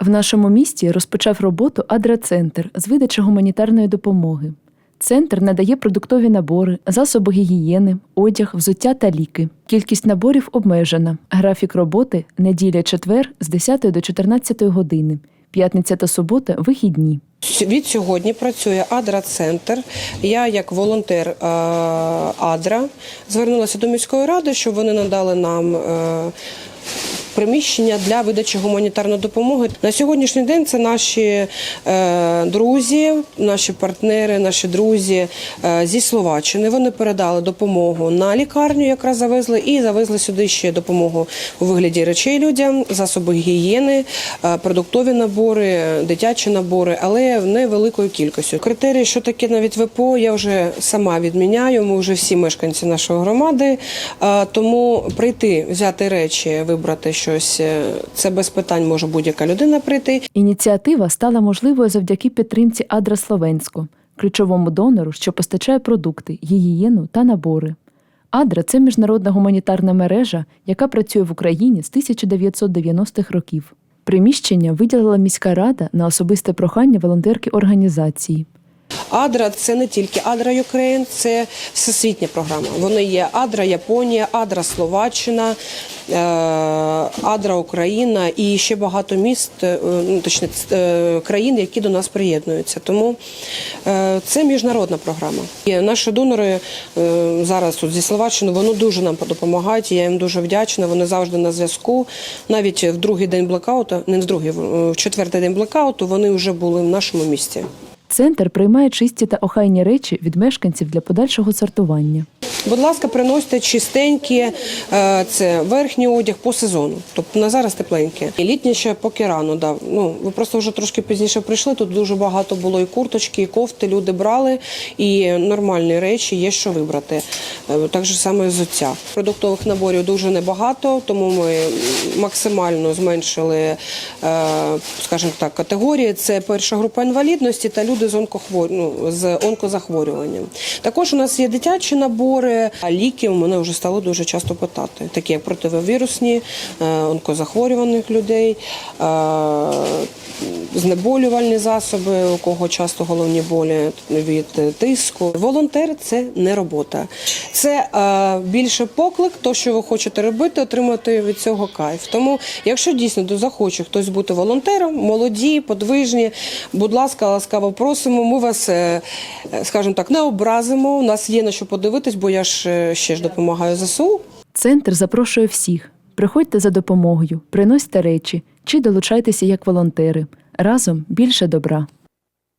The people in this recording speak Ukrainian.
В нашому місті розпочав роботу Адра-центр з видачі гуманітарної допомоги. Центр надає продуктові набори, засоби гігієни, одяг, взуття та ліки. Кількість наборів обмежена. Графік роботи неділя четвер з 10 до 14 години, п'ятниця та субота вихідні. Від сьогодні працює Адра-центр. Я, як волонтер е, Адра, звернулася до міської ради, щоб вони надали нам. Приміщення для видачі гуманітарної допомоги на сьогоднішній день це наші е, друзі, наші партнери, наші друзі е, зі Словаччини. Вони передали допомогу на лікарню, якраз завезли, і завезли сюди ще допомогу у вигляді речей людям, засоби гігієни, е, продуктові набори, дитячі набори, але невеликою кількістю. Критерії, що таке навіть ВПО, я вже сама відміняю. Ми вже всі мешканці нашої громади. Тому прийти, взяти речі, вибрати щось е, це без питань може будь-яка людина прийти. Ініціатива стала можливою завдяки підтримці Адра Словенську, ключовому донору, що постачає продукти, гігієну та набори. Адра це міжнародна гуманітарна мережа, яка працює в Україні з 1990-х років. Приміщення виділила міська рада на особисте прохання волонтерки організації. Адра це не тільки Адра Юкрейн, це всесвітня програма. Вони є Адра Японія, Адра Словаччина, е, Адра Україна і ще багато міст, е, ну точно е, країн, які до нас приєднуються. Тому це міжнародна програма. І наші донори зараз тут зі Словаччини вони дуже нам допомагають. Я їм дуже вдячна. Вони завжди на зв'язку. Навіть в другий день блекауту, не в другий, в четвертий день блекауту, вони вже були в нашому місті. Центр приймає чисті та охайні речі від мешканців для подальшого сортування. Будь ласка, приносите чистенькі, е, це верхній одяг по сезону. Тобто на зараз тепленьке. Літнє ще поки рано. Да. Ну, ви просто вже трошки пізніше прийшли. Тут дуже багато було і курточки, і кофти. Люди брали, і нормальні речі є що вибрати. Е, Так же саме взуття. Продуктових наборів дуже небагато, тому ми максимально зменшили, е, скажімо так, категорії. Це перша група інвалідності та люди з онкохвор... ну, з онкозахворюванням. Також у нас є дитячі набори, а ліки у мене вже стало дуже часто питати, такі як противовірусні, е, онкозахворюваних людей, е, знеболювальні засоби, у кого часто головні болі від тиску. Волонтер це не робота, це е, більше поклик, то що ви хочете робити, отримати від цього кайф. Тому, якщо дійсно захоче хтось бути волонтером, молоді, подвижні, будь ласка, ласкаво просимо. Ми вас, е, е, скажімо так, не образимо. У нас є на що подивитись, бо я ж е, ще ж допомагаю ЗСУ. Центр запрошує всіх. Приходьте за допомогою, приносьте речі чи долучайтеся як волонтери. Разом більше добра.